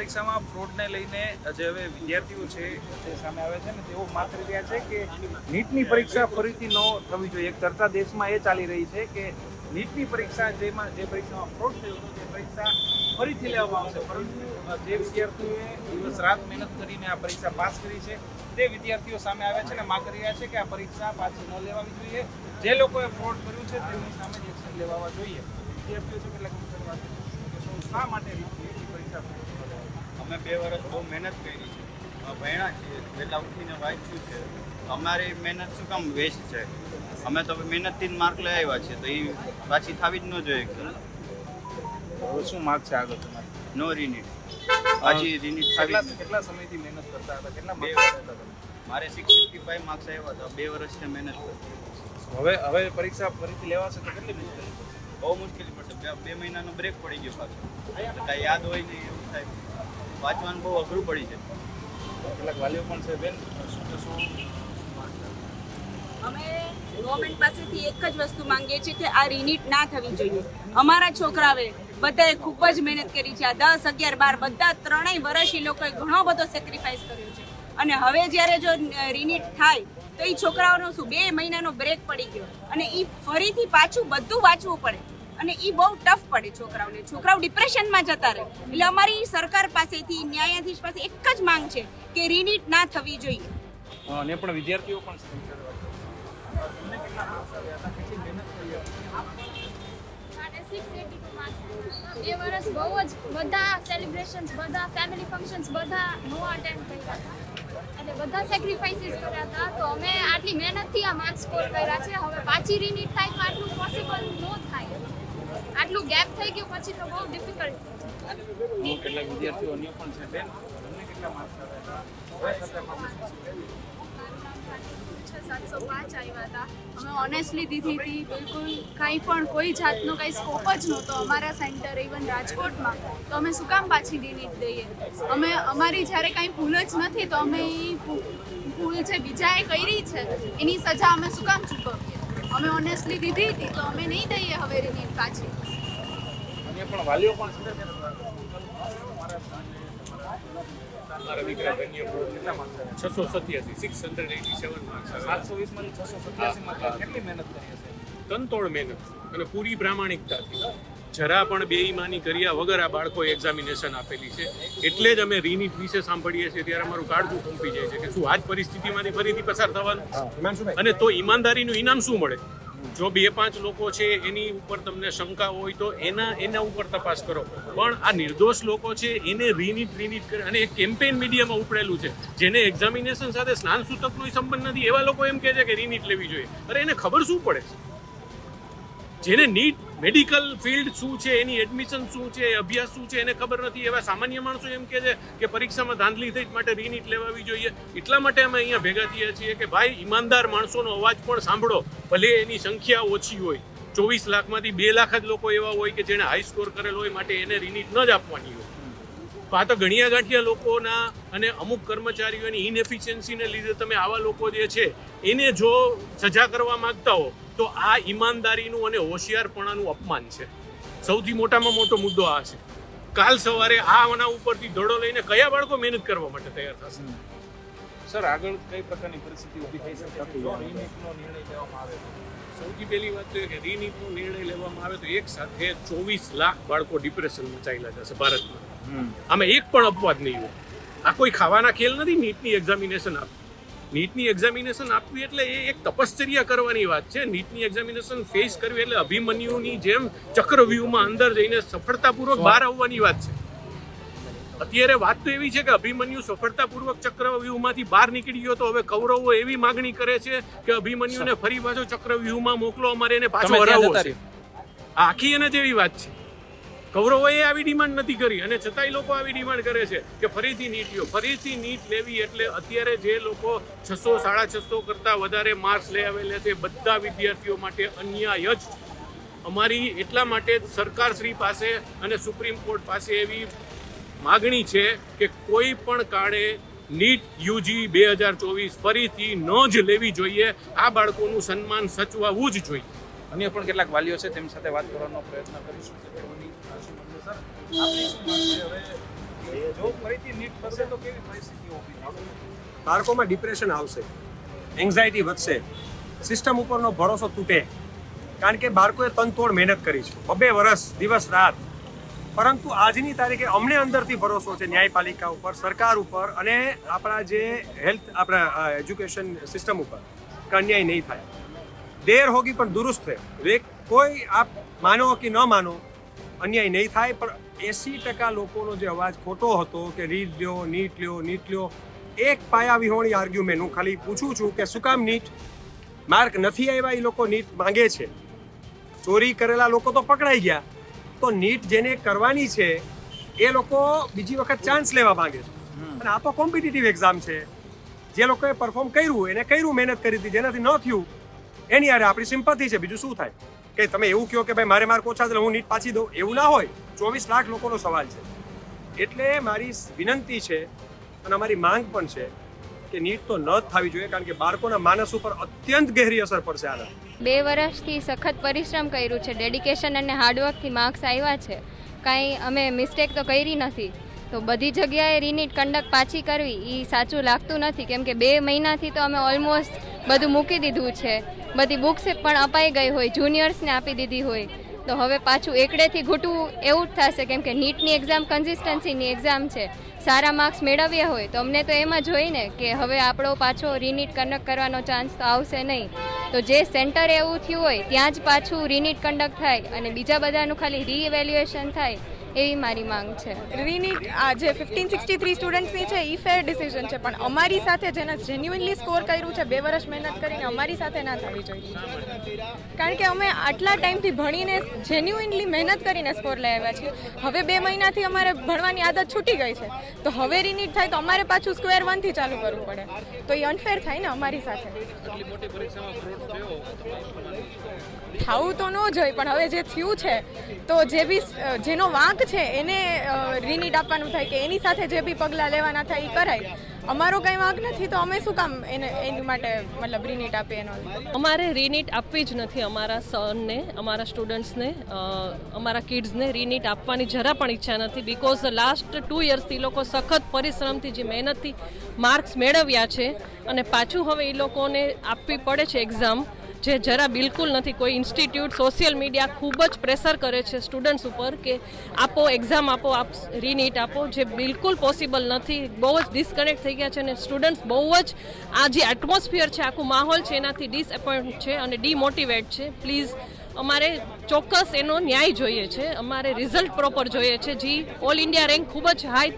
પરીક્ષામાં ફ્રોડને લઈને જે હવે વિદ્યાર્થીઓ છે તે સામે આવે છે ને, તેઓ માત્ર રહ્યા છે કે નીટની પરીક્ષા ફરીથી ન થવી જોઈએ. એક ચર્ચા દેશમાં એ ચાલી રહી છે કે નીટની પરીક્ષા જેમાં જે પરીક્ષામાં ફ્રોડ થયો હતો, તે પરીક્ષા ફરીથી લેવામાં આવશે. પરંતુ જે વિદ્યાર્થીઓએ દિવસ રાત મહેનત કરીને આ પરીક્ષા પાસ કરી છે, તે વિદ્યાર્થીઓ સામે આવ્યા છે અને માગ રહ્યા છે કે આ પરીક્ષા પાછી ન લેવાવી જોઈએ. જે લોકોએ ફ્રોડ કર્યું છે, તેમની સામે જ એક્શન લેવા જોઈએ. વિદ્યાર્થીઓ છે, કેટલાક શા માટે અમે બે વર્ષ બહુ મહેનત કરી છે. ભણ્યા છીએ વહેલા ઉઠીને વાંચ્યું છે. અમારી મહેનત શું કામ વેસ્ટ છે? અમે તો મહેનતથી જ માર્ક લઈ આવ્યા છીએ તો એ પાછી થવી જ ન જોઈએ. શું માર્ક છે આગળ તમારે? નો રિનિટ પાછી રિનિટ કેટલા સમયથી મહેનત કરતા હતા? કેટલા બે વર્ષ હતા? મારે સિક્સ સિક્સટી ફાઈવ માર્ક્સ આવ્યા હતા બે વર્ષથી મહેનત કરતી. હવે હવે પરીક્ષા ફરીથી લેવાશે તો કેટલી મુશ્કેલી પડશે? બહુ મુશ્કેલી પડશે. બે બે મહિનાનો બ્રેક પડી ગયો પાછો. કાંઈ યાદ હોય નહીં એવું થાય. વાંચવાનું બહુ અઘરું પડી છે. કેટલાક વાલીઓ પણ છે બેન શું અમે ગવર્મેન્ટ પાસેથી એક જ વસ્તુ માંગીએ છીએ કે આ રિનીટ ના થવી જોઈએ. અમારા છોકરાઓએ બધાએ ખૂબ જ મહેનત કરી છે. આ દસ અગિયાર બાર બધા ત્રણેય વર્ષ એ લોકોએ ઘણો બધો સેક્રિફાઈસ કર્યો છે. અને હવે જ્યારે જો રિનીટ થાય તો એ છોકરાઓનો શું બે મહિનાનો બ્રેક પડી ગયો. અને એ ફરીથી પાછું બધું વાંચવું પડે. અને એ બહુ ટફ પડે છોકરાઓને છોકરાઓ ડિપ્રેશનમાં જતા રહે એટલે અમારી સરકાર પાસેથી ન્યાયાધીશ પાસે એક જ માંગ છે કે રિનીટ ના થવી જોઈએ અને પણ વિદ્યાર્થીઓ પણ છે તેમની સાથે વાત કરીશું. તમને કેટલા માર્ક્સ આવ્યા હતા કેટલી મહેનત કરી હતી? મારે 682 marks આવ્યા. બે વર્ષ બહુ જ બધા સેલિબ્રેશન્સ બધા ફેમિલી ફંક્શન્સ બધા નો અટેન્ડ કર્યા હતા એટલે બધા સેક્રિફાઈસીસ કર્યા હતા તો અમે આટલી મહેનતથી આ માર્ક્સ સ્કોર કર્યા છે હવે પાછી રિનીટ થાય તો આટલું પોસિબલ ન થાય આટલું ગેપ થઈ ગયું પછી તો બહુ ડિફિકલ્ટ કેટલાક વિદ્યાર્થીઓ અન્ય પણ છે બેન? તમને કેટલા માર્ક્સ સાતસો પાંચ આવ્યા હતા. અમે ઓનેસ્ટલી દીધી હતી બિલકુલ કાંઈ પણ કોઈ જાતનો કાંઈ સ્કોપ જ નહોતો અમારા સેન્ટર ઇવન રાજકોટમાં. તો અમે શું કામ પાછી રિનીટ દઈએ? અમે અમારી જ્યારે કાંઈ ભૂલ જ નથી તો અમે એ ભૂલ જે બીજાએ કરી છે એની સજા અમે શું કામ ચૂકવીએ? અમે ઓનેસ્ટલી દીધી હતી તો અમે નહીં દઈએ હવે રિનીટ પાછી. પણ વાલીઓ પણ છે. મારા મારા દીકરા ધન્ય કેટલા માર્ક્સ છસો સત્યાસી six hundred eighty seven marks સાતસો છસો કેટલી મહેનત કરી હશે? તનતોડ મહેનત અને પૂરી પ્રામાણિકતાથી. જરા પણ બેઈમાની કર્યા વગર આ બાળકો એક્ઝામિનેશન આપેલી છે. એટલે જ અમે રીનીટ વિશે સાંભળીએ છીએ. ત્યારે અમારું કાળજું કંપી જાય છે કે શું આ જ પરિસ્થિતિમાંથી ફરીથી પસાર થવાનું? અને તો ઈમાનદારીનું ઇનામ શું મળે? જો બે પાંચ લોકો છે, એની ઉપર તમને શંકા હોય તો એના એના ઉપર તપાસ કરો. પણ આ નિર્દોષ લોકો છે, એને રીનીટ રીનીટ કરે. અને એક કેમ્પેઇન મીડિયામાં ઉપડેલું છે, જેને એક્ઝામિનેશન સાથે સ્નાન સૂતકનો સંબંધ નથી. એવા લોકો એમ કહે છે કે રીનીટ લેવી જોઈએ. અરે એને ખબર શું પડે? છે જેને નીટ મેડિકલ ફિલ્ડ શું છે, એની એડમિશન શું છે અભ્યાસ શું છે, એને ખબર નથી. એવા સામાન્ય માણસો એમ કહે છે કે પરીક્ષામાં ધાંધલી થઈ માટે રીનીટ લેવાવી જોઈએ. એટલા માટે અમે અહીંયા ભેગા થઈએ છીએ કે ભાઈ, ઈમાનદાર માણસોનો અવાજ પણ સાંભળો. ભલે એની સંખ્યા ઓછી હોય. ચોવીસ લાખમાંથી બે લાખ જ લોકો એવા હોય કે જેણે હાઈ સ્કોર કરેલો હોય માટે એને રીનીટ ન જ આપવાની હોય. આ તો ગણિયા ગાંઠિયા લોકોના અને અમુક કર્મચારીઓની ઇનએફિશિયન્સીને લીધે તમે આવા લોકો જે છે, એને જો સજા કરવા માગતા હો તો આ ઈમાનદારીનું અને હોશિયારપણાનું અપમાન છે. સૌથી મોટામાં મોટો મુદ્દો આ છે. કાલ સવારે આ આના ઉપરથી ધડો લઈને કયા બાળકો મહેનત કરવા માટે તૈયાર થશે? સર આગળ કઈ પ્રકારની પરિસ્થિતિ ઊભી થઈ શકે? રીનીટનો નિર્ણય લેવામાં આવે સૌથી પહેલી વાત તો એ કે રીનીટનો નિર્ણય લેવામાં આવે તો એક સાથે ચોવીસ લાખ બાળકો ડિપ્રેશનમાં ચાલ્યા જશે ભારતમાં. આમાં એક પણ અપવાદ નહીં હોય. આ કોઈ ખાવાના ખેલ નથી નીટની એક્ઝામિનેશન આપવી નીટની એક્ઝામિનેશન આપવી એટલે એ એક તપશ્ચર્યા કરવાની વાત છે. નીટની એક્ઝામિનેશન ફેસ કરવી એટલે અભિમન્યુની જેમ ચક્રવ્યૂહમાં અંદર જઈને સફળતાપૂર્વક બહાર આવવાની વાત છે. અત્યારે વાત તો એવી છે કે અભિમન્યુ સફળતાપૂર્વક ચક્રવ્યૂહમાંથી બહાર નીકળી ગયો તો હવે કૌરવો એવી માગણી કરે છે કે અભિમન્યુને ફરી પાછો ચક્રવ્યૂહમાં મોકલો અમારે એને પાછો હરાવવો છે. આખી એને જેવી વાત છે. કૌરવોએ આવી ડિમાન્ડ નથી કરી અને છતાંય લોકો આવી ડિમાન્ડ કરે છે કે ફરીથી નીટ લ્યો ફરીથી નીટ લેવી એટલે અત્યારે જે લોકો છસો, સાડા છસો કરતાં વધારે માર્ક્સ લઈ આવેલા છે, બધા વિદ્યાર્થીઓ માટે અન્યાય જ અમારી એટલા માટે સરકારશ્રી પાસે અને સુપ્રીમ કોર્ટ પાસે એવી માગણી છે કે કોઈ પણ કાળે નીટ યુજી બે હજાર ચોવીસ ફરીથી ન જ લેવી જોઈએ. આ બાળકોનું સન્માન સચવાવું જ જોઈએ. અન્ય પણ કેટલાક વાલીઓ છે, તેમની સાથે વાત કરવાનો પ્રયત્ન કરીશું. બાળકોમાં ડિપ્રેશન આવશે એન્ઝાયટી વધશે સિસ્ટમ ઉપરનો ભરોસો તૂટે. કારણ કે બાળકોએ તનતોડ મહેનત કરી છે. બબે વર્ષ દિવસ, રાત. પરંતુ આજની તારીખે અમને અંદરથી ભરોસો છે ન્યાયપાલિકા ઉપર, સરકાર ઉપર અને આપણા જે હેલ્થ આપણા એજ્યુકેશન સિસ્ટમ ઉપર કે અન્યાય નહીં થાય. દેર હોગી પણ દુરુસ્ત થયો કોઈ આપ માનો કે ન માનો, અન્યાય નહીં થાય, પણ એસી ટકા લોકોનો જે અવાજ ખોટો હતો કે રીત લ્યો નીટ લ્યો નીટ લ્યો એક પાયા વિહોણી આર્ગ્યુમેન્ટ હું ખાલી પૂછું છું કે શું કામ નીટ? માર્ક નથી આવ્યા એ લોકો નીટ માંગે છે. ચોરી કરેલા લોકો તો પકડાઈ ગયા. તો નીટ જેને કરવાની છે એ લોકો બીજી વખત ચાન્સ લેવા માંગે છે. અને આ તો કોમ્પિટિટિવ એક્ઝામ છે. જે લોકોએ પરફોર્મ કર્યું એને કર્યું મહેનત કરી હતી જેનાથી ન થયું એની યારે આપણી સિમ્પથી છે. બીજું શું થાય? કે તમે એવું કહો કે ભાઈ મારે માર્ક ઓછા એટલે હું નીટ પાછી દઉં? એવું ના હોય. ચોવીસ લાખ લોકોનો સવાલ છે. એટલે મારી વિનંતી છે અને અમારી માંગ પણ છે કે નીટ તો ન થવી જોઈએ કારણ કે બાળકોના માનસ ઉપર અત્યંત ગહેરી અસર પડશે આના. બે વર્ષથી સખત પરિશ્રમ કર્યું છે, ડેડિકેશન અને હાર્ડવર્કથી માર્ક્સ આવ્યા છે. કાંઈ અમે મિસ્ટેક તો કરી નથી. તો બધી જગ્યાએ રીનીટ કંડક પાછી કરવી એ સાચું લાગતું નથી. કેમ કે બે મહિનાથી તો અમે ઓલમોસ્ટ બધું મૂકી દીધું છે. બધી બુક્સ પણ અપાઈ ગઈ હોય જુનિયર્સને આપી દીધી હોય. તો હવે પાછું એકડેથી ઘૂંટવું એવું જ થશે, કેમ કે નીટની એક્ઝામ કન્સિસ્ટન્સીની એક્ઝામ છે. સારા માર્ક્સ મેળવ્યા હોય, તો અમને તો એમાં જોઈને કે હવે આપણો પાછો રીનીટ કન્ડક્ટ કરવાનો ચાન્સ તો આવશે નહીં. તો જે સેન્ટર એવું થયું હોય, ત્યાં જ પાછું રીનીટ કન્ડક્ટ થાય અને બીજા બધાનું ખાલી રીઇવેલ્યુએશન થાય. એવી મારી માંગ છે. રીનીટ આ જે ફિફ્ટીન સિક્સટી થ્રી સ્ટુડન્ટ્સની છે એ ફેર ડિસિઝન છે, પણ અમારી સાથે જેને જેન્યુઇનલી સ્કોર કર્યું છે, બે વર્ષ મહેનત કરીને અમારી સાથે ના થવી જોઈએ. કારણ કે અમે આટલા ટાઈમથી ભણીને જેન્યુઇનલી મહેનત કરીને સ્કોર લઈ આવ્યા છીએ. હવે બે મહિનાથી અમારે ભણવાની આદત છૂટી ગઈ છે. તો હવે રીનીટ થાય તો અમારે પાછું સ્ક્વેર વનથી ચાલુ કરવું પડે. તો એ અનફેર થાય ને અમારી સાથે. થવું તો ન જોઈએ પણ હવે જે થયું છે, તો જે બી જેનો વાંક છે, એને રીનીટ આપવાનું થાય કે એની સાથે જે બી પગલાં લેવાના થાય એ કરાય. અમારો કંઈ વાંક નથી, તો અમે શું કામ એને, એની માટે મતલબ રીનીટ આપીએ એનો? અમારે રીનીટ આપવી જ નથી અમારા સનને અમારા સ્ટુડન્ટ્સને અમારા કિડ્સને રીનીટ આપવાની જરા પણ ઈચ્છા નથી બિકોઝ લાસ્ટ ટુ યર્સથી લોકો સખત પરિશ્રમથી જે મહેનતથી માર્ક્સ મેળવ્યા છે અને પાછું હવે એ લોકોને આપવી પડે છે એક્ઝામ જે જરા બિલકુલ નથી, કોઈ ઇન્સ્ટિટ્યૂટ સોશિયલ મીડિયા ખૂબ જ પ્રેશર કરે છે સ્ટુડન્ટ્સ ઉપર કે આપો એક્ઝામ આપો, આપ રીનીટ આપો, જે બિલકુલ પોસિબલ નથી, બહુ જ ડિસ્કનેક્ટ થઈ ગયા છે અને સ્ટુડન્ટ્સ બહુ જ આ જે એટમોસ્ફિયર છે, આખું માહોલ છે, એનાથી ડિસએપોઇન્ટ છે અને ડીમોટિવેટ છે. પ્લીઝ અમારે ચોક્કસ એનો ન્યાય જોઈએ છે, અમારે રિઝલ્ટ પ્રોપર જોઈએ છે. જે ઓલ ઇન્ડિયા રેન્ક ખૂબ જ હાઈ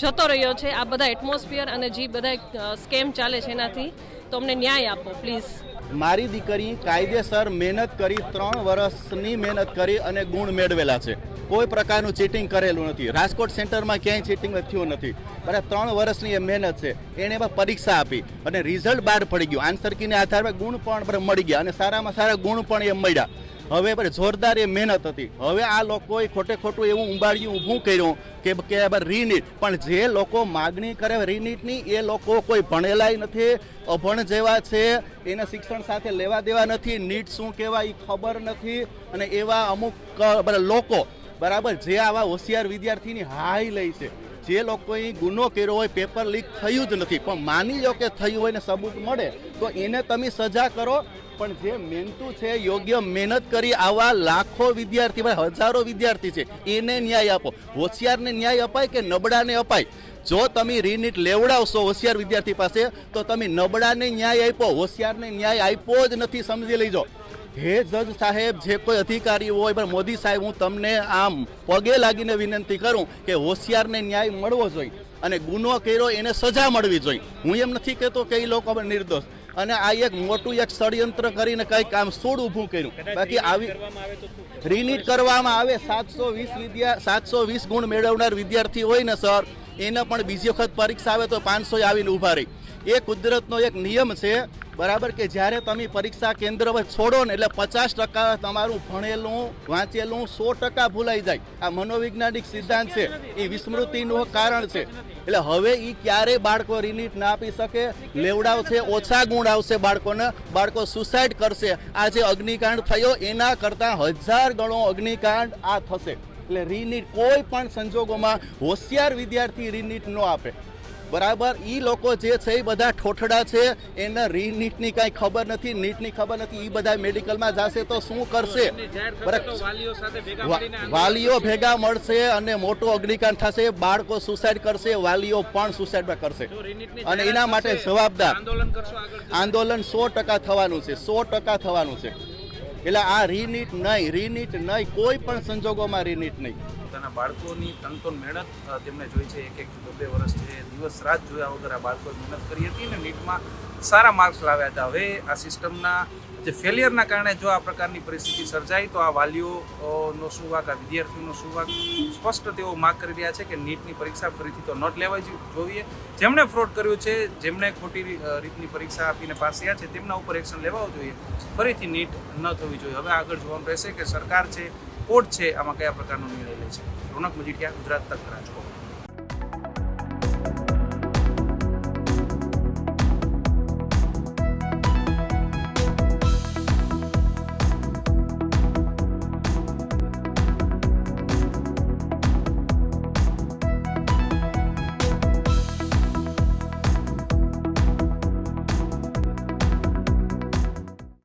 જતો રહ્યો છે આ બધા એટમોસ્ફિયર અને જે બધા સ્કેમ ચાલે છે એનાથી. તો અમને ન્યાય આપો પ્લીઝ મારી દીકરી કાયદેસર મહેનત કરી, ત્રણ વર્ષની મહેનત કરી અને ગુણ મેળવેલા છે. કોઈ પ્રકારનું ચીટિંગ કરેલું નથી. રાજકોટ સેન્ટરમાં ક્યાંય ચીટિંગ થયું નથી. બરાબર, ત્રણ વર્ષની એ મહેનત છે. એણે એમાં પરીક્ષા આપી અને રિઝલ્ટ બહાર પડી ગયું. આન્સર કીને આધારે ગુણ પણ મળી ગયા અને સારામાં સારા ગુણ પણ એ મળ્યા. હવે પણ જોરદાર એ મહેનત હતી. હવે આ લોકોએ ખોટે ખોટું એવું ઉંબાડિયું ઊભું કર્યું કે કે રીનીટ. પણ જે લોકો માગણી કરે રીનીટની, એ લોકો કોઈ ભણેલાય નથી, અભણ જેવા છે, એને શિક્ષણ સાથે લેવા દેવા નથી, નીટ શું કહેવાય એ ખબર નથી. અને એવા અમુક લોકો, બરાબર, જે આવા હોશિયાર વિદ્યાર્થીની હાઈ લે છે. જે લોકોએ ગુનો કર્યો હોય, પેપર લીક થયું જ નથી. પણ માની લો કે થયું હોય ને સબૂત મળે, તો એને તમે સજા કરો પણ જે મહેનતું છે, યોગ્ય મહેનત કરી આવા લાખો વિદ્યાર્થી, ભાઈ હજારો વિદ્યાર્થી છે, એને ન્યાય આપો. હોશિયારને ન્યાય અપાય કે નબળાને અપાય? જો તમે રીનીટ લેવડાવશો હોશિયાર વિદ્યાર્થી પાસે, તો તમે નબળાને ન્યાય આપ્યો હોશિયારને ન્યાય આપ્યો જ નથી, સમજી લેજો. હે જજ સાહેબ, જે કોઈ અધિકારી હોય, પણ મોદી સાહેબ, હું તમને આમ પગે લાગીને વિનંતી કરું કે હોશિયારને ન્યાય મળવો જોઈએ અને ગુનો કર્યો, એને સજા મળવી જોઈએ. હું એમ નથી કહેતો કે એ લોકો નિર્દોષ. અને આ એક મોટું એક ષડયંત્ર કરીને કંઈક આમ સોડ ઊભું કર્યું. બાકી આવી રિનીટ કરવામાં આવે સાતસો વીસ વિદ્યા સાતસો વીસ ગુણ મેળવનાર વિદ્યાર્થી હોય ને સર એને પણ બીજી વખત પરીક્ષા આવે તો પાંચસો આવીને ઊભા રહી. એ કુદરતનો એક નિયમ છે બરાબર કે જ્યારે તમે પરીક્ષા કેન્દ્ર છોડો ને એટલે પચાસ ટકા તમારું ભણેલું, વાંચેલું સો ટકા ભૂલાઈ જાય. આ મનોવૈજ્ઞાનિક સિદ્ધાંત છે. એ વિસ્મૃતિનું કારણ છે. એટલે હવે એ ક્યારે બાળકો રિનીટ ના આપી શકે? લેવડાવશે, ઓછા ગુણ આવશે બાળકોને. બાળકો સુસાઇડ કરશે. આ જે અગ્નિકાંડ થયો, એના કરતાં હજાર ગણો અગ્નિકાંડ આ થશે. એટલે રીનીટ કોઈ પણ સંજોગોમાં હોશિયાર વિદ્યાર્થી રીનીટ ન આપે. બરાબર એ લોકો જે છે એ બધા ઠોઠડા છે એને રીનીટની કાંઈ ખબર નથી નીટની ખબર નથી એ બધા મેડિકલમાં જશે તો શું કરશે? વાલીઓ ભેગા મળશે અને મોટો અગ્નિકાંડ થશે બાળકો સુસાઇડ કરશે વાલીઓ પણ સુસાઇડ કરશે. અને એના માટે જવાબદાર. આંદોલન આંદોલન સો ટકા થવાનું છે સો ટકા થવાનું છે. એટલે આ રીનીટ નહીં રીનીટ નહીં કોઈ પણ સંજોગોમાં રીનીટ નહીં. પોતાના બાળકોની તનતોડ મહેનત તેમણે જોઈ છે એક એક બે બે વર્ષ છે દિવસ રાત જોયા વગર આ બાળકોએ મહેનત કરી હતી અને નીટમાં સારા માર્ક્સ લાવ્યા હતા. હવે આ સિસ્ટમના જે ફેલિયરના કારણે જો આ પ્રકારની પરિસ્થિતિ સર્જાય, તો આ વાલીઓનો શું વાક, આ વિદ્યાર્થીઓનો શું વાક? સ્પષ્ટ તેઓ માગ કરી રહ્યા છે કે નીટની પરીક્ષા ફરીથી તો નોટ લેવા લેવાઈ જોઈએ. જેમણે ફ્રોડ કર્યું છે, જેમણે ખોટી રીતની પરીક્ષા આપીને પાસ થયા છે, તેમના ઉપર એક્શન લેવાવું જોઈએ. ફરીથી નીટ ન થવી જોઈએ. હવે આગળ જોવાનું રહેશે કે સરકાર છે કોર્ટ છે આમાં કયા પ્રકારનો નિર્ણય લે છે? રોનક મજીઠિયા ગુજરાત તક રાજકોટ